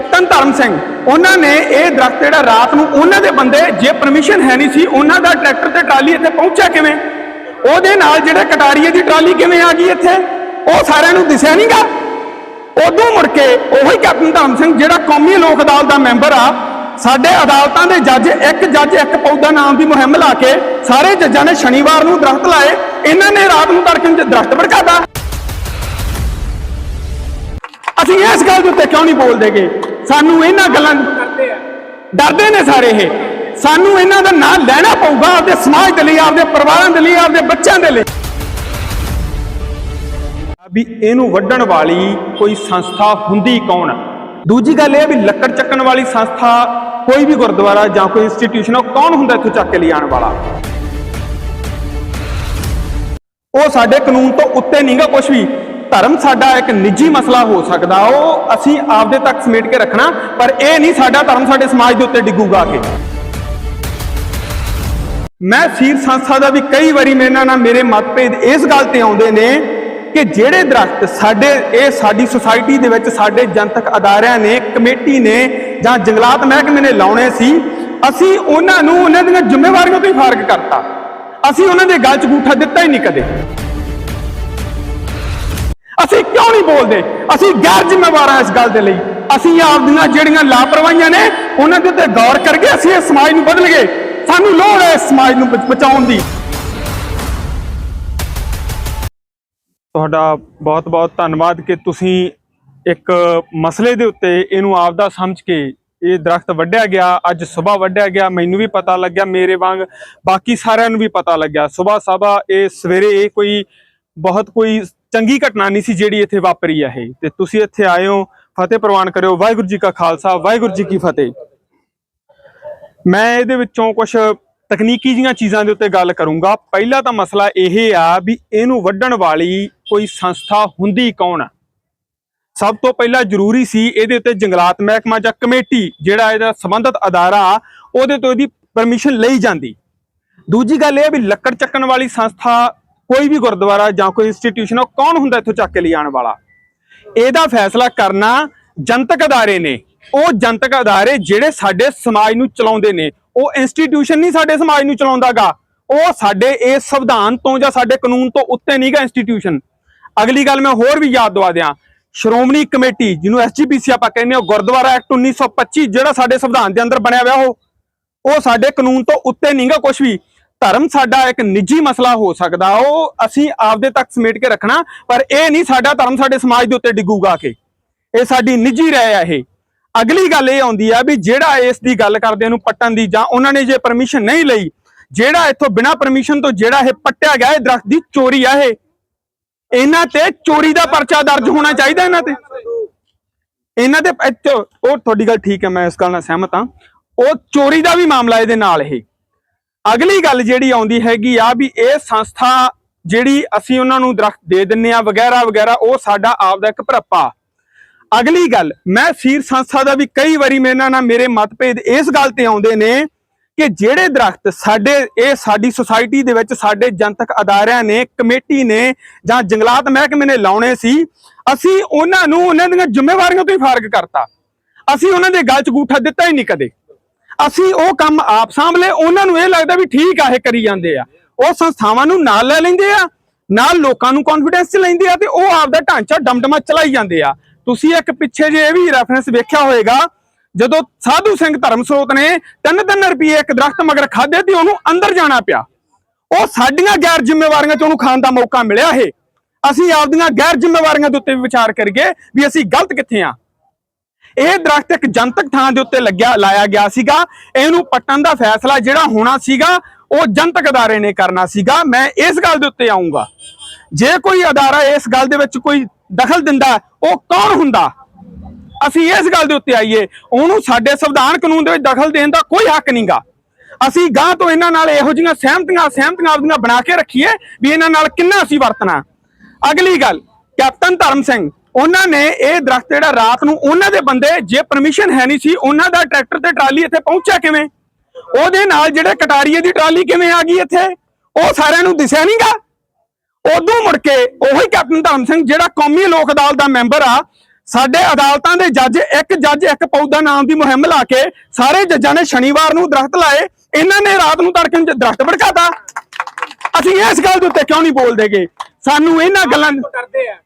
Captain ਧਰਮ ਸਿੰਘ। ਉਹਨਾਂ ਨੇ ਇਹ ਦਰਖਤ ਜਿਹੜਾ ਰਾਤ ਨੂੰ ਉਹਨਾਂ ਦੇ ਬੰਦੇ, ਜੇ ਪਰਮਿਸ਼ਨ ਹੈ ਨਹੀਂ ਸੀ, ਉਹਨਾਂ ਦਾ ਟਰੈਕਟਰ ਤੇ ਟਰਾਲੀ ਇੱਥੇ ਪਹੁੰਚਿਆ ਕਿਵੇਂ? ਉਹਦੇ ਨਾਲ ਜਿਹੜੇ ਕਟਾਰੀਏ ਦੀ ਟਰਾਲੀ ਕਿਵੇਂ ਆ ਗਈ ਇੱਥੇ? ਉਹ ਸਾਰਿਆਂ ਨੂੰ ਦਿਸਿਆ ਨਹੀਂਗਾ ਉਦੋਂ ਮੁੜ ਕੇ ਉਹੀ ਕੈਪਟਨ ਧਰਮ ਸਿੰਘ, ਜਿਹੜਾ ਕੌਮੀ ਲੋਕ ਅਦਾਲਤ ਦਾ ਮੈਂਬਰ ਆ, ਸਾਡੇ ਅਦਾਲਤਾਂ ਦੇ ਜੱਜ ਇੱਕ ਜੱਜ ਇੱਕ ਪੌਦਾ ਨਾਮ ਦੀ ਮੁਹਿੰਮ ਲਾ ਕੇ ਸਾਰੇ ਜੱਜਾਂ ਨੇ ਸ਼ਨੀਵਾਰ ਨੂੰ ਦਰਖਤ ਲਾਏ। ਇਹਨਾਂ ਨੇ ਰਾਤ ਨੂੰ ਤੜਕੇ ਨੂੰ ਦਰਖਤ ਭੜਕਾਤਾ। ਅਸੀਂ ਇਸ ਗੱਲ ਦੇ ਉੱਤੇ ਕਿਉਂ ਨਹੀਂ ਬੋਲਦੇਗੇ? ਸਾਨੂੰ ਇਹਨਾਂ ਗੱਲਾਂ ਡਰਦੇ ਨੇ ਸਾਰੇ ਇਹ। ਸਾਨੂੰ ਇਹਨਾਂ ਦਾ ਨਾਂ ਲੈਣਾ ਪਊਗਾ ਆਪਦੇ ਸਮਾਜ ਦੇ ਲਈ ਆਪਦੇ ਪਰਿਵਾਰਾਂ ਦੇ ਲਈ ਆਪਦੇ ਬੱਚਿਆਂ ਦੇ ਲਈ। ਵੀ ਇਹਨੂੰ ਵੱਢਣ ਵਾਲੀ ਕੋਈ ਸੰਸਥਾ ਹੁੰਦੀ ਕੌਣ? ਦੂਜੀ ਗੱਲ ਇਹ ਵੀ ਲੱਕੜ ਚੱਕਣ ਵਾਲੀ ਸੰਸਥਾ ਕੋਈ ਵੀ ਗੁਰਦੁਆਰਾ ਜਾਂ ਕੋਈ ਇੰਸਟੀਟਿਊਸ਼ਨ ਉਹ ਕੌਣ ਹੁੰਦਾ ਇੱਥੋਂ ਚੱਕ ਕੇ ਲਿਆਉਣ ਵਾਲਾ? ਉਹ ਸਾਡੇ ਕਾਨੂੰਨ ਤੋਂ ਉੱਤੇ ਨਹੀਂਗਾ ਕੁਝ ਵੀ। ਧਰਮ ਸਾਡਾ ਇੱਕ ਨਿੱਜੀ ਮਸਲਾ ਹੋ ਸਕਦਾ, ਉਹ ਅਸੀਂ ਆਪਦੇ ਤੱਕ ਸਮੇਟ ਕੇ ਰੱਖਣਾ, ਪਰ ਇਹ ਨਹੀਂ ਸਾਡਾ ਧਰਮ ਸਾਡੇ ਸਮਾਜ ਦੇ ਉੱਤੇ ਡਿੱਗੂਗਾ ਕਿ ਮੈਂ ਸੀਰ ਸੰਸਥਾ ਦਾ ਵੀ ਕਈ ਵਾਰੀ ਮੇਰੇ ਨਾਲ ਮੇਰੇ ਮਤਭੇਦ ਇਸ ਗੱਲ ਤੇ ਆਉਂਦੇ ਨੇ ਕਿ ਜਿਹੜੇ ਦਰਖਤ ਸਾਡੇ, ਇਹ ਸਾਡੀ ਸੁਸਾਇਟੀ ਦੇ ਵਿੱਚ ਸਾਡੇ ਜਨਤਕ ਅਦਾਰਿਆਂ ਨੇ, ਕਮੇਟੀ ਨੇ ਜਾਂ ਜੰਗਲਾਤ ਮਹਿਕਮੇ ਨੇ ਲਾਉਣੇ ਸੀ, ਅਸੀਂ ਉਹਨਾਂ ਨੂੰ, ਉਹਨਾਂ ਦੀਆਂ ਜ਼ਿੰਮੇਵਾਰੀਆਂ ਤੋਂ ਹੀ ਫਾਰਗ ਕਰਤਾ। ਅਸੀਂ ਉਹਨਾਂ ਦੇ ਗੱਲ 'ਚ ਗੂਠਾ ਦਿੱਤਾ ਹੀ ਨਹੀਂ ਕਦੇ। ਨਹੀਂ ਬੋਲਦੇ। ਅਸੀਂ ਗੈਰ ਜ਼ਿੰਮੇਵਾਰ ਹਾਂ ਇਸ ਗੱਲ ਦੇ ਲਈ। ਅਸੀਂ ਆਪਦੀਆਂ ਜਿਹੜੀਆਂ ਲਾਪਰਵਾਹੀਆਂ ਨੇ, ਉਹਨਾਂ ਦੇ ਉੱਤੇ ਗੌਰ ਕਰਕੇ ਅਸੀਂ ਇਸ ਸਮਾਜ ਨੂੰ ਬਦਲ ਸਾਨੂੰ ਲੋੜ ਹੈ ਇਸ ਸਮਾਜ ਨੂੰ ਬਚਾਉਣ ਦੀ। ਤੁਹਾਡਾ ਬਹੁਤ-ਬਹੁਤ ਧੰਨਵਾਦ ਕਿ ਤੁਸੀਂ ਇੱਕ ਮਸਲੇ ਦੇ ਉੱਤੇ ਇਹਨੂੰ ਆਪਦਾ ਸਮਝ ਕੇ ਇਹ ਦਰਖਤ ਵੱਢਿਆ ਗਿਆ। ਅੱਜ ਸਵੇਰ ਵੱਢਿਆ ਗਿਆ। ਮੈਨੂੰ ਵੀ ਪਤਾ ਲੱਗਿਆ, ਮੇਰੇ ਵਾਂਗ ਬਾਕੀ ਸਾਰਿਆਂ ਨੂੰ ਵੀ ਪਤਾ ਲੱਗਿਆ। ਸਵੇਰ ਸਭਾ ਇਹ ਸਵੇਰੇ ਇਹ ਕੋਈ ਬਹੁਤ ਕੋਈ ਚੰਗੀ ਘਟਨਾ ਨਹੀਂ ਸੀ ਜਿਹੜੀ ਇੱਥੇ ਵਾਪਰੀ ਹੈ ਇਹ। ਤੇ ਤੁਸੀਂ ਇੱਥੇ ਆਏ ਹੋ, ਫਤਿਹ ਪ੍ਰਵਾਨ ਕਰਿਓ। ਵਾਹਿਗੁਰੂ ਜੀ ਕਾ ਖਾਲਸਾ, ਵਾਹਿਗੁਰੂ ਜੀ ਕੀ ਫਤਿਹ। ਮੈਂ ਇਹਦੇ ਵਿੱਚੋਂ ਕੁਝ ਤਕਨੀਕੀ ਜੀਆਂ ਚੀਜ਼ਾਂ ਦੇ ਉੱਤੇ ਗੱਲ ਕਰੂੰਗਾ। ਪਹਿਲਾ ਤਾਂ ਮਸਲਾ ਇਹ ਆ ਵੀ ਇਹਨੂੰ ਵੱਢਣ ਵਾਲੀ ਕੋਈ ਸੰਸਥਾ ਹੁੰਦੀ ਕੌਣ ਆ? ਸਭ ਤੋਂ ਪਹਿਲਾਂ ਜ਼ਰੂਰੀ ਸੀ ਇਹਦੇ ਉੱਤੇ ਜੰਗਲਾਤ ਮਹਿਕਮਾ ਜਾਂ ਕਮੇਟੀ, ਜਿਹੜਾ ਇਹਦਾ ਸੰਬੰਧਿਤ ਅਦਾਰਾ, ਉਹਦੇ ਤੋਂ ਇਹਦੀ ਪਰਮਿਸ਼ਨ ਲਈ ਜਾਂਦੀ। ਦੂਜੀ ਗੱਲ ਇਹ ਵੀ ਲੱਕੜ ਚੱਕਣ ਵਾਲੀ ਸੰਸਥਾ ਕੋਈ ਵੀ ਗੁਰਦੁਆਰਾ ਜਾਂ ਕੋਈ ਇੰਸਟੀਟਿਊਸ਼ਨ ਉਹ ਕੌਣ ਹੁੰਦਾ ਇੱਥੋਂ ਚੱਕ ਕੇ ਲਿਆਉਣ ਵਾਲਾ? ਇਹਦਾ ਫੈਸਲਾ ਕਰਨਾ ਜਨਤਕ ਅਦਾਰੇ ਨੇ। ਉਹ ਜਨਤਕ ਅਦਾਰੇ ਜਿਹੜੇ ਸਾਡੇ ਸਮਾਜ ਨੂੰ ਚਲਾਉਂਦੇ ਨੇ। ਉਹ ਇੰਸਟੀਟਿਊਸ਼ਨ ਨਹੀਂ ਸਾਡੇ ਸਮਾਜ ਨੂੰ ਚਲਾਉਂਦਾਗਾ। ਉਹ ਸਾਡੇ ਇਸ ਸੰਵਿਧਾਨ ਤੋਂ ਜਾਂ ਸਾਡੇ ਕਾਨੂੰਨ ਤੋਂ ਉੱਤੇ ਨਹੀਂਗਾ ਇੰਸਟੀਟਿਊਸ਼ਨ ਅਗਲੀ ਗੱਲ ਮੈਂ ਹੋਰ ਵੀ ਯਾਦ ਦਵਾ ਦਿਆਂ। ਸ਼੍ਰੋਮਣੀ ਕਮੇਟੀ, ਜਿਹਨੂੰ ਐਸਜੀਪੀਸੀ ਆਪਾਂ ਕਹਿੰਦੇ ਹਾਂ, ਗੁਰਦੁਆਰਾ ਐਕਟ 1925 ਜਿਹੜਾ ਸਾਡੇ ਸੰਵਿਧਾਨ ਦੇ ਅੰਦਰ ਬਣਿਆ ਹੋਇਆ ਉਹ ਉਹ ਸਾਡੇ ਕਾਨੂੰਨ ਤੋਂ ਉੱਤੇ ਨਹੀਂਗਾ ਕੁਝ ਵੀ। ਧਰਮ ਸਾਡਾ ਇੱਕ ਨਿੱਜੀ ਮਸਲਾ ਹੋ ਸਕਦਾ, ਉਹ ਅਸੀਂ ਆਪਦੇ ਤੱਕ ਸਮੇਟ ਕੇ ਰੱਖਣਾ, ਪਰ ਇਹ ਨਹੀਂ ਸਾਡਾ ਧਰਮ ਸਾਡੇ ਸਮਾਜ ਦੇ ਉੱਤੇ ਡਿੱਗੂਗਾ ਕਿ। ਇਹ ਸਾਡੀ ਨਿੱਜੀ ਰਾਏ ਆ ਇਹ। ਅਗਲੀ ਗੱਲ ਇਹ ਆਉਂਦੀ ਆ ਵੀ ਜਿਹੜਾ ਇਸ ਦੀ ਗੱਲ ਕਰਦੇ ਨੂੰ ਪੱਟਣ ਦੀ, ਜਾਂ ਉਹਨਾਂ ਨੇ ਜੇ ਪਰਮਿਸ਼ਨ ਨਹੀਂ ਲਈ, ਜਿਹੜਾ ਇੱਥੋਂ ਬਿਨਾ ਪਰਮਿਸ਼ਨ ਤੋਂ ਜਿਹੜਾ ਇਹ ਪੱਟਿਆ ਗਿਆ, ਇਹ ਦਰਖਤ ਦੀ ਚੋਰੀ ਆ ਇਹ। ਇਹਨਾਂ ਤੇ ਚੋਰੀ ਦਾ ਪਰਚਾ ਦਰਜ ਹੋਣਾ ਚਾਹੀਦਾ ਇਹਨਾਂ ਤੇ। ਇਹਨਾਂ ਦੇ ਇੱਥੇ ਉਹ ਤੁਹਾਡੀ ਗੱਲ ਠੀਕ ਹੈ, ਮੈਂ ਇਸ ਗੱਲ ਨਾਲ ਸਹਿਮਤ ਹਾਂ। ਉਹ ਚੋਰੀ ਦਾ ਵੀ ਮਾਮਲਾ ਇਹਦੇ ਨਾਲ ਇਹ। ਅਗਲੀ ਗੱਲ ਜਿਹੜੀ ਆਉਂਦੀ ਹੈਗੀ ਆ ਵੀ ਇਹ ਸੰਸਥਾ ਜਿਹੜੀ ਅਸੀਂ ਉਹਨਾਂ ਨੂੰ ਦਰਖਤ ਦੇ ਦਿੰਨੇ ਆ ਵਗੈਰਾ ਵਗੈਰਾ, ਉਹ ਸਾਡਾ ਆਪ ਦਾ ਇੱਕ ਭਰਪਾ। ਅਗਲੀ ਗੱਲ, ਮੈਂ ਸੀਰ ਸੰਸਥਾ ਦਾ ਵੀ ਕਈ ਵਾਰੀ ਮੇਰੇ ਨਾਲ ਮੇਰੇ ਮਤਭੇਦ ਇਸ ਗੱਲ ਤੇ ਆਉਂਦੇ ਨੇ ਕਿ ਜਿਹੜੇ ਦਰਖਤ ਸਾਡੇ, ਇਹ ਸਾਡੀ ਸੁਸਾਇਟੀ ਦੇ ਵਿੱਚ ਸਾਡੇ ਜਨਤਕ ਅਦਾਰਿਆਂ ਨੇ, ਕਮੇਟੀ ਨੇ ਜਾਂ ਜੰਗਲਾਤ ਮਹਿਕਮੇ ਨੇ ਲਾਉਣੇ ਸੀ, ਅਸੀਂ ਉਹਨਾਂ ਨੂੰ ਉਹਨਾਂ ਦੀਆਂ ਜ਼ਿੰਮੇਵਾਰੀਆਂ ਤੋਂ ਹੀ ਫਾਰਗ ਕਰਤਾ। ਅਸੀਂ ਉਹਨਾਂ ਦੇ ਗੱਲ 'ਚ ਗੂਠਾ ਦਿੱਤਾ ਹੀ ਨਹੀਂ ਕਦੇ। ਅਸੀਂ ਉਹ ਕੰਮ ਆਪ ਸਾਂਭਲੇ, ਉਹਨਾਂ ਨੂੰ ਇਹ ਲੱਗਦਾ ਵੀ ਠੀਕ ਆ, ਇਹ ਕਰੀ ਜਾਂਦੇ ਆ। ਉਹ ਸੰਸਥਾਵਾਂ ਨੂੰ ਨਾਲ ਲੈ ਲੈਂਦੇ ਆ, ਨਾਲ ਲੋਕਾਂ ਨੂੰ ਕੌਨਫੀਡੈਂਸ ਚ ਲੈਂਦੇ ਆ ਤੇ ਉਹ ਆਪ ਦਾ ਢਾਂਚਾ ਡਮਡਮਾ ਚਲਾਈ ਜਾਂਦੇ ਆ। ਤੁਸੀਂ ਇੱਕ ਪਿੱਛੇ ਜੇ ਇਹ ਵੀ ਰੈਫਰੈਂਸ ਵੇਖਿਆ ਹੋਵੇਗਾ ਜਦੋਂ ਸਾਧੂ ਸਿੰਘ ਧਰਮਸੋਤ ਨੇ 3-3 ਰੁਪਏ ਇੱਕ ਦਰਖਤ ਮਗਰ ਖਾਦੇ ਤੇ ਉਹਨੂੰ ਅੰਦਰ ਜਾਣਾ ਪਿਆ। ਉਹ ਸਾਡੀਆਂ ਗੈਰ ਜ਼ਿੰਮੇਵਾਰੀਆਂ ਚ ਉਹਨੂੰ ਖਾਣ ਦਾ ਮੌਕਾ ਮਿਲਿਆ ਇਹ। ਅਸੀਂ ਆਪਦੀਆਂ ਗੈਰ ਜ਼ਿੰਮੇਵਾਰੀਆਂ ਦੇ ਉੱਤੇ ਵੀ ਵਿਚਾਰ ਕਰੀਏ ਵੀ ਅਸੀਂ ਗਲਤ ਕਿੱਥੇ ਆ? ਇਹ ਦਰਖਤ ਇੱਕ ਜਨਤਕ ਥਾਂ ਦੇ ਉੱਤੇ ਲੱਗਿਆ, ਲਾਇਆ ਗਿਆ ਸੀਗਾ। ਇਹਨੂੰ ਪੱਟਣ ਦਾ ਫੈਸਲਾ ਜਿਹੜਾ ਹੋਣਾ ਸੀਗਾ, ਉਹ ਜਨਤਕ ਅਦਾਰੇ ਨੇ ਕਰਨਾ ਸੀਗਾ। ਮੈਂ ਇਸ ਗੱਲ ਦੇ ਉੱਤੇ ਆਉਂਗਾ ਜੇ ਕੋਈ ਅਦਾਰਾ ਇਸ ਗੱਲ ਦੇ ਵਿੱਚ ਕੋਈ ਦਖਲ ਦਿੰਦਾ, ਉਹ ਕੌਣ ਹੁੰਦਾ? ਅਸੀਂ ਇਸ ਗੱਲ ਦੇ ਉੱਤੇ ਆਈਏ। ਉਹਨੂੰ ਸਾਡੇ ਸੰਵਿਧਾਨ ਕਾਨੂੰਨ ਦੇ ਵਿੱਚ ਦਖਲ ਦੇਣ ਦਾ ਕੋਈ ਹੱਕ ਨਹੀਂਗਾ ਅਸੀਂ ਗਾਂ ਤੋਂ ਇਹਨਾਂ ਨਾਲ ਇਹੋ ਜਿਹੀਆਂ ਸਹਿਮਤੀਆਂ ਸਹਿਮਤੀਆਂ ਆਪਦੀਆਂ ਬਣਾ ਕੇ ਰੱਖੀਏ ਵੀ ਇਹਨਾਂ ਨਾਲ ਕਿੰਨਾ ਅਸੀਂ ਵਰਤਣਾ। ਅਗਲੀ ਗੱਲ, ਕੈਪਟਨ ਧਰਮ ਸਿੰਘ। ਉਹਨਾਂ ਨੇ ਇਹ ਦਰਖਤ ਜਿਹੜਾ ਰਾਤ ਨੂੰ ਉਹਨਾਂ ਦੇ ਬੰਦੇ, ਜੇ ਪਰਮਿਸ਼ਨ ਹੈ ਨਹੀਂ ਸੀ, ਉਹਨਾਂ ਦਾ ਟਰੈਕਟਰ ਤੇ ਟਰਾਲੀ ਇੱਥੇ ਪਹੁੰਚਿਆ ਕਿਵੇਂ? ਉਹਦੇ ਨਾਲ ਜਿਹੜੇ ਕਟਾਰੀਏ ਦੀ ਟਰਾਲੀ ਕਿਵੇਂ ਆ ਗਈ ਇੱਥੇ? ਉਹ ਸਾਰਿਆਂ ਨੂੰ ਦਿਸਿਆ ਨਹੀਂਗਾ ਉਦੋਂ ਮੁੜ ਕੇ ਉਹੀ ਕੈਪਟਨ ਧਰਮ ਸਿੰਘ, ਜਿਹੜਾ ਕੌਮੀ ਲੋਕ ਅਦਾਲਤ ਦਾ ਮੈਂਬਰ ਆ, ਸਾਡੇ ਅਦਾਲਤਾਂ ਦੇ ਜੱਜ ਇੱਕ ਜੱਜ ਇੱਕ ਪੌਦਾ ਨਾਮ ਦੀ ਮੁਹਿੰਮ ਲਾ ਕੇ ਸਾਰੇ ਜੱਜਾਂ ਨੇ ਸ਼ਨੀਵਾਰ ਨੂੰ ਦਰਖਤ ਲਾਏ। ਇਹਨਾਂ ਨੇ ਰਾਤ ਨੂੰ ਤੜਕੇ ਨੂੰ ਦਰਖਤ ਭੜਕਾਤਾ। ਅਸੀਂ ਇਸ ਗੱਲ ਦੇ ਉੱਤੇ ਕਿਉਂ ਨਹੀਂ ਬੋਲਦੇਗੇ? ਸਾਨੂੰ ਇਹਨਾਂ ਗੱਲਾਂ ਕਰਦੇ ਆ।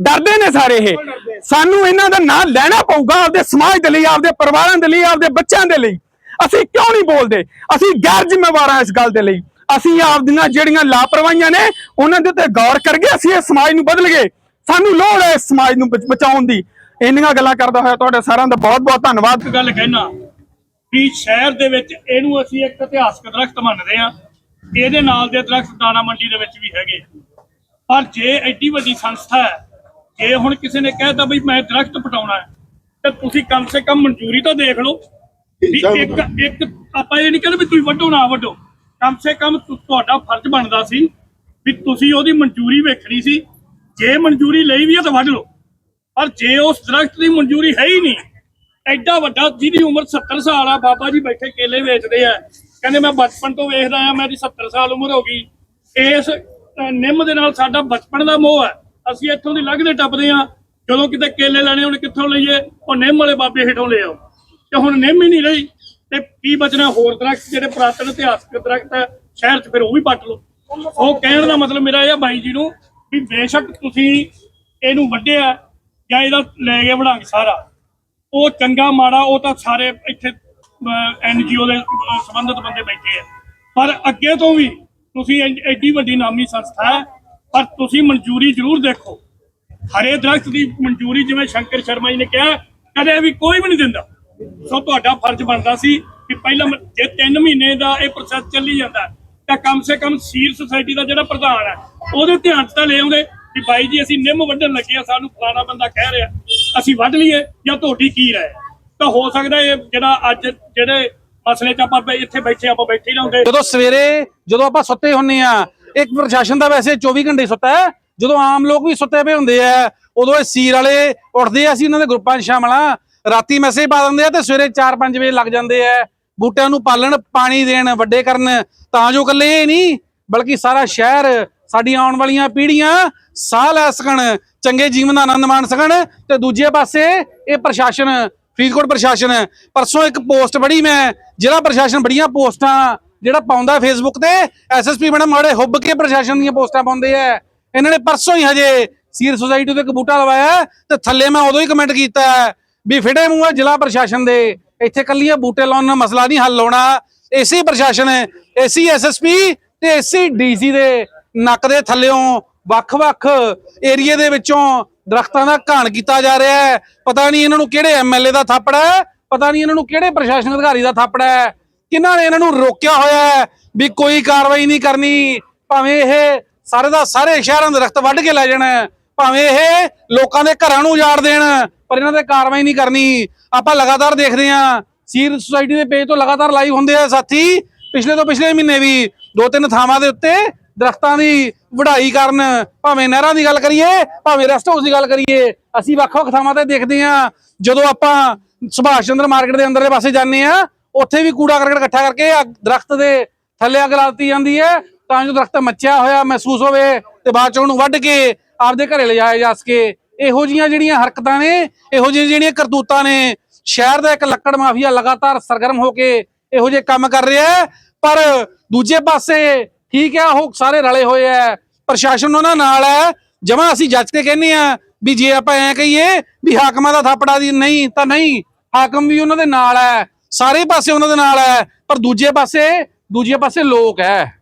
ਡਰਦੇ ਨੇ ਸਾਰੇ ਇਹ। ਸਾਨੂੰ ਇਹਨਾਂ ਦਾ ਨਾਂ ਲੈਣਾ ਪਊਗਾ ਆਪਦੇ ਸਮਾਜ ਦੇ ਲਈ, ਆਪਦੇ ਪਰਿਵਾਰਾਂ ਦੇ ਲਈ, ਆਪਦੇ ਬੱਚਿਆਂ ਦੇ ਲਈ। ਅਸੀਂ ਕਿਉਂ ਨਹੀਂ ਬੋਲਦੇ? ਅਸੀਂ ਗੈਰ ਜ਼ਿੰਮੇਵਾਰ ਇਸ ਗੱਲ ਦੇ ਲਈ। ਅਸੀਂ ਆਪਦੀਆਂ ਜਿਹੜੀਆਂ ਲਾਪਰਵਾਹੀਆਂ ਨੇ, ਉਹਨਾਂ ਦੇ ਉੱਤੇ ਗੌਰ ਕਰਕੇ ਅਸੀਂ ਇਸ ਸਮਾਜ ਨੂੰ ਬਦਲਗੇ ਸਾਨੂੰ ਲੋੜ ਹੈ ਇਸ ਸਮਾਜ ਨੂੰ ਬਚਾਉਣ ਦੀ। ਇੰਨੀਆਂ ਗੱਲਾਂ ਕਰਦਾ ਹੋਇਆ ਤੁਹਾਡੇ ਸਾਰਿਆਂ ਦਾ ਬਹੁਤ ਬਹੁਤ ਧੰਨਵਾਦ ਗੱਲ ਕਹਿਣਾ ਵੀ ਸ਼ਹਿਰ ਦੇ ਵਿੱਚ ਇਹਨੂੰ ਅਸੀਂ ਇੱਕ ਇਤਿਹਾਸਕ ਦਰਖਤ ਮੰਨਦੇ ਆ ਇਹਦੇ ਨਾਲ ਦੇ ਦਰਖਤ ਦਾਣਾ ਮੰਡੀ ਦੇ ਵਿੱਚ ਵੀ ਹੈਗੇ। ਪਰ ਜੇ ਐਡੀ ਵੱਡੀ ਸੰਸਥਾ ਹੈ ਜੇ ਹੁਣ ਕਿਸੇ ਨੇ ਕਹਿਤਾ ਵੀ ਮੈਂ ਦਰਖਤ ਪਟਾਉਣਾ ਹੈ। ਤੇ ਤੁਸੀਂ ਕਮ ਸੇ ਕਮ ਮਨਜ਼ੂਰੀ ਤਾਂ ਦੇਖ ਲਓ ਵੀ ਇੱਕ ਇੱਕ ਆਪਾਂ ਇਹ ਨਹੀਂ ਕਹਿੰਦੇ ਵੀ ਤੁਸੀਂ ਵੱਢੋ ਨਾ ਵੱਢੋ। ਕਮ ਸੇ ਕਮ ਤੁਹਾਡਾ ਫਰਜ਼ ਬਣਦਾ ਸੀ ਵੀ ਤੁਸੀਂ ਉਹਦੀ ਮਨਜ਼ੂਰੀ ਵੇਖਣੀ ਸੀ। ਜੇ ਮਨਜ਼ੂਰੀ ਲਈ ਵੀ ਹੈ ਤਾਂ ਵੱਢ ਲਓ। ਪਰ ਜੇ ਉਸ ਦਰਖਤ ਦੀ ਮਨਜ਼ੂਰੀ ਹੈ ਹੀ ਨਹੀਂ ਐਡਾ ਵੱਡਾ ਜਿਹਦੀ ਉਮਰ 70 ਸਾਲ ਆ ਬਾਬਾ ਜੀ ਬੈਠੇ ਕੇਲੇ ਵੇਚਦੇ ਆ। ਕਹਿੰਦੇ ਮੈਂ ਬਚਪਨ ਤੋਂ ਵੇਖਦਾ ਆ ਮੇਰੀ 70 ਸਾਲ ਉਮਰ ਹੋ ਗਈ। ਇਸ ਨਿੰਮ ਦੇ ਨਾਲ ਸਾਡਾ ਬਚਪਨ ਦਾ ਮੋਹ ਹੈ। ਅਸੀਂ ਇੱਥੋਂ ਦੀ ਲੰਘਦੇ ਟੱਪਦੇ ਆ ਜਦੋਂ ਕਿਤੇ ਕੇਲੇ ਲੈਣੇ ਹੁਣ ਕਿੱਥੋਂ ਲਈਏ? ਉਹ ਨਿੰਮ ਵਾਲੇ ਬਾਬੇ ਹੇਠੋਂ ਲੈ ਆਓ। ਤੇ ਹੁਣ ਨਿੰਮ ਹੀ ਨਹੀਂ ਰਹੀ। ਤੇ ਕੀ ਬਚਣਾ ਹੋਰ ਦਰਖਤ ਜਿਹੜੇ ਪੁਰਾਤਨ ਇਤਿਹਾਸਕ ਦਰਖਤ ਹੈ ਸ਼ਹਿਰ 'ਚ ਫਿਰ ਉਹ ਵੀ ਪੱਟ ਲਓ। ਉਹ ਕਹਿਣ ਦਾ ਮਤਲਬ ਮੇਰਾ ਇਹ ਬਾਈ ਜੀ ਨੂੰ ਵੀ ਬੇਸ਼ੱਕ ਤੁਸੀਂ ਇਹਨੂੰ ਵੱਢਿਆ ਜਾਂ ਇਹਦਾ ਲੈ ਗਏ ਵੜਾਂਗ ਸਾਰਾ। ਉਹ ਚੰਗਾ ਮਾੜਾ ਉਹ ਤਾਂ ਸਾਰੇ ਇੱਥੇ ਐਨ ਐਨਜੀਓ ਦੇ ਅਹ, ਸੰਬੰਧਿਤ ਬੰਦੇ ਬੈਠੇ ਆ। ਪਰ ਅੱਗੇ ਤੋਂ ਵੀ ਤੁਸੀਂ ਐ- ਐਡੀ ਵੱਡੀ ਨਾਮੀ ਸੰਸਥਾ ਹੈ ਪਰ ਤੁਸੀਂ ਮਨਜ਼ੂਰੀ ਜ਼ਰੂਰ ਦੇਖੋ। ਹਰੇ ਦਰਖਤ ਦੀ ਮਨਜ਼ੂਰੀ ਜਿਵੇਂ ਸ਼ੰਕਰ ਸ਼ਰਮਾ ਜੀ ਨੇ ਕਿਹਾ, ਕਦੇ ਵੀ ਕੋਈ ਵੀ ਨਹੀਂ ਦਿੰਦਾ। ਸੋ ਤੁਹਾਡਾ ਫਰਜ਼ ਬਣਦਾ ਸੀ ਕਿ ਪਹਿਲਾਂ ਜੇ 3 ਮਹੀਨੇ ਦਾ ਇਹ ਪ੍ਰੋਸੈਸ ਚੱਲੀ ਜਾਂਦਾ, ਤਾਂ ਕਮ ਸੇ ਕਮ ਸੀਰ ਸੁਸਾਇਟੀ ਦਾ ਜਿਹੜਾ ਪ੍ਰਧਾਨ ਹੈ, ਉਹਦੇ ਧਿਆਨ 'ਚ ਤਾਂ ਲੈ ਆਉਂਦੇ ਕਿ ਬਾਈ ਜੀ, ਅਸੀਂ ਨਿੰਮ ਵੱਢਣ ਲੱਗੇ ਆ, ਸਾਨੂੰ ਫਲਾਣਾ ਬੰਦਾ ਕਹਿ ਰਿਹਾ, ਅਸੀਂ ਵੱਢ ਲਈਏ ਜਾਂ ਤੁਹਾਡੀ ਕੀ ਰਾਏ? ਤਾਂ ਹੋ ਸਕਦਾ ਇਹ ਜਿਹੜਾ ਅੱਜ ਜਿਹੜੇ ਮਸਲੇ 'ਚ ਆਪਾਂ ਇੱਥੇ ਬੈਠੇ ਆਪਾਂ ਬੈਠੇ ਹੀ ਰਹਉਂਦੇ ਜਦੋਂ ਸਵੇਰੇ ਜਦੋਂ ਆਪਾਂ ਸੁੱਤੇ ਹੁੰਨੇ ਆ ਇੱਕ ਪ੍ਰਸ਼ਾਸਨ ਦਾ ਵੈਸੇ 24 ਘੰਟੇ ਸੁੱਤਾ ਹੈ। ਜਦੋਂ ਆਮ ਲੋਕ ਵੀ ਸੁੱਤੇ ਪਏ ਹੁੰਦੇ ਆ, ਉਦੋਂ ਇਹ ਸੀਰ ਵਾਲੇ ਉੱਠਦੇ ਆ, ਅਸੀਂ ਉਹਨਾਂ ਦੇ ਗਰੁੱਪਾਂ 'ਚ ਸ਼ਾਮਲ ਆ ਰਾਤੀ ਮੈਸੇਜ ਪਾ ਦਿੰਦੇ ਆ ਤੇ ਸਵੇਰੇ 4-5 ਵਜੇ ਲੱਗ ਜਾਂਦੇ ਆ। ਬੂਟਿਆਂ ਨੂੰ ਪਾਲਣ, ਪਾਣੀ ਦੇਣ, ਵੱਡੇ ਕਰਨ, ਤਾਂ ਜੋ ਇਕੱਲੇ ਇਹ ਨਹੀਂ, ਬਲਕਿ ਸਾਰਾ ਸ਼ਹਿਰ, ਸਾਡੀਆਂ ਆਉਣ ਵਾਲੀਆਂ ਪੀੜ੍ਹੀਆਂ ਸਾਹ ਲੈ ਸਕਣ, ਚੰਗੇ ਜੀਵਨ ਦਾ ਆਨੰਦ ਮਾਣ ਸਕਣ। ਤੇ ਦੂਜੇ ਪਾਸੇ ਇਹ ਪ੍ਰਸ਼ਾਸਨ, ਫਰੀਦਕੋਟ ਪ੍ਰਸ਼ਾਸਨ, ਪਰਸੋਂ ਇੱਕ ਪੋਸਟ ਬੜੀ ਮੈਂ, ਜ਼ਿਲ੍ਹਾ ਪ੍ਰਸ਼ਾਸਨ ਬੜੀਆਂ ਪੋਸਟਾਂ ਜਿਹੜਾ ਪਾਉਂਦਾ ਫੇਸਬੁੱਕ ਤੇ ਐਸਐਸਪੀ ਮੈਡਮ ਮਾੜੇ ਹੁੱਬ ਕੇ ਪ੍ਰਸ਼ਾਸਨ ਦੀਆਂ ਪੋਸਟਾਂ ਪਾਉਂਦੇ ਆ। ਇਹਨਾਂ ਨੇ ਪਰਸੋਂ ਹੀ ਹਜੇ ਸੀਰ ਸੁਸਾਇਟੀ ਤੇ ਇੱਕ ਬੂਟਾ ਲਵਾਇਆ ਤੇ ਥੱਲੇ ਮੈਂ ਉਦੋਂ ਹੀ ਕਮੈਂਟ ਕੀਤਾ ਵੀ ਫਿੜੇ ਮੂੰਹ ਆ ਜ਼ਿਲ੍ਹਾ ਪ੍ਰਸ਼ਾਸਨ ਦੇ। ਇੱਥੇ ਕੱਲੀਆਂ ਬੂਟੇ ਲਾਉਣ ਨਾਲ ਮਸਲਾ ਨਹੀਂ ਹੱਲ ਹੋਣਾ। ਏਸੀ ਪ੍ਰਸ਼ਾਸਨ, ਏਸੀ ਐਸਐਸਪੀ ਤੇ ਏਸੀ ਡੀਸੀ ਦੇ ਨੱਕ ਦੇ ਥੱਲਿਓਂ ਵੱਖ-ਵੱਖ ਏਰੀਏ ਦੇ ਵਿੱਚੋਂ ਦਰਖਤਾਂ ਦਾ ਘਾਣ ਕੀਤਾ ਜਾ ਰਿਹਾ ਹੈ। ਪਤਾ ਨਹੀਂ ਇਹਨਾਂ ਨੂੰ ਕਿਹੜੇ ਐਮਐਲਏ ਦਾ ਥਾਪੜਾ ਹੈ, ਪਤਾ ਨਹੀਂ ਇਹਨਾਂ ਨੂੰ ਕਿਹੜੇ ਪ੍ਰਸ਼ਾਸਨ ਅਧਿਕਾਰੀ ਦਾ ਥਾਪੜਾ ਹੈ। ਕਿਹਨਾਂ ਨੇ ਇਹਨਾਂ ਨੂੰ ਰੋਕਿਆ ਹੋਇਆ ਹੈ ਵੀ ਕੋਈ ਕਾਰਵਾਈ ਨਹੀਂ ਕਰਨੀ? ਭਾਵੇਂ ਇਹ ਸਾਰੇ ਦਾ ਸਾਰੇ ਸ਼ਹਿਰਾਂ ਦੇ ਦਰਖਤ ਵੱਢ ਕੇ ਲੈ ਜਾਣਾ, ਭਾਵੇਂ ਇਹ ਲੋਕਾਂ ਦੇ ਘਰਾਂ ਨੂੰ ਉਜਾੜ ਦੇਣ, ਪਰ ਇਹਨਾਂ ਤੇ ਕਾਰਵਾਈ ਨਹੀਂ ਕਰਨੀ। ਆਪਾਂ ਲਗਾਤਾਰ ਦੇਖਦੇ ਹਾਂ, ਸੀਰ ਸੁਸਾਇਟੀ ਦੇ ਪੇਜ ਤੋਂ ਲਗਾਤਾਰ ਲਾਈਵ ਹੁੰਦੇ ਆ ਸਾਥੀ, ਪਿਛਲੇ ਤੋਂ ਪਿਛਲੇ ਮਹੀਨੇ ਵੀ ਦੋ ਤਿੰਨ ਥਾਵਾਂ ਦੇ ਉੱਤੇ ਦਰਖਤਾਂ ਦੀ ਵਢਾਈ ਕਰਨ, ਭਾਵੇਂ ਨਹਿਰਾਂ ਦੀ ਗੱਲ ਕਰੀਏ, ਭਾਵੇਂ ਰੈਸਟ ਹਾਊਸ ਦੀ ਗੱਲ ਕਰੀਏ, ਅਸੀਂ ਵੱਖ-ਵੱਖ ਥਾਵਾਂ ਤੇ ਦੇਖਦੇ ਹਾਂ। ਜਦੋਂ ਆਪਾਂ ਸੁਭਾਸ਼ ਚੰਦਰ ਮਾਰਕੀਟ ਦੇ ਅੰਦਰਲੇ ਪਾਸੇ ਜਾਂਦੇ ਆ ਉੱਥੇ ਵੀ ਕੂੜਾ ਕਰਕਟ ਇਕੱਠਾ ਕਰਕੇ ਦਰਖਤ ਦੇ ਥੱਲੇ ਅੱਗ ਲਾ ਦਿੱਤੀ ਜਾਂਦੀ ਹੈ। ਤਾਂ ਜੋ ਦਰਖਤ ਮੱਚਿਆ ਹੋਇਆ ਮਹਿਸੂਸ ਹੋਵੇ ਤੇ ਬਾਅਦ ਚ ਉਹਨੂੰ ਵੱਢ ਕੇ ਆਪਦੇ ਘਰੇ ਲਿਜਾਇਆ ਜਾ ਸਕੇ। ਇਹੋ ਜੀਆਂ ਜਿਹੜੀਆਂ ਹਰਕਤਾਂ ਨੇ, ਇਹੋ ਜਿਹੀਆਂ ਜਿਹੜੀਆਂ ਕਰਤੂਤਾਂ ਨੇ, ਸ਼ਹਿਰ ਦਾ ਇੱਕ ਲੱਕੜ ਮਾਫੀਆ ਲਗਾਤਾਰ ਸਰਗਰਮ ਹੋ ਕੇ ਇਹੋ ਜਿਹੇ ਕੰਮ ਕਰ ਰਿਹਾ ਹੈ। ਪਰ ਦੂਜੇ ਪਾਸੇ ਠੀਕ ਹੈ, ਉਹ ਸਾਰੇ ਰਲੇ ਹੋਏ ਆ ਪ੍ਰਸ਼ਾਸਨ ਉਹਨਾਂ ਨਾਲ ਹੈ। ਜਮਾ ਅਸੀਂ ਜੱਜ ਕੇ ਕਹਿੰਨੇ ਆ ਵੀ ਜੇ ਆਪਾਂ ਐ ਕਹੀਏ ਵੀ ਹਾਕਮਾਂ ਦਾ ਥਾਪੜਾ ਦੀ ਨਹੀਂ ਤਾਂ ਨਹੀਂ, ਹਾਕਮ ਵੀ ਉਹਨਾਂ ਦੇ ਨਾਲ ਹੈ। ਸਾਰੇ ਪਾਸੇ ਉਹਨਾਂ ਦੇ ਨਾਲ ਹੈ ਪਰ ਦੂਜੇ ਪਾਸੇ ਦੂਜੇ ਪਾਸੇ ਲੋਕ ਹੈ।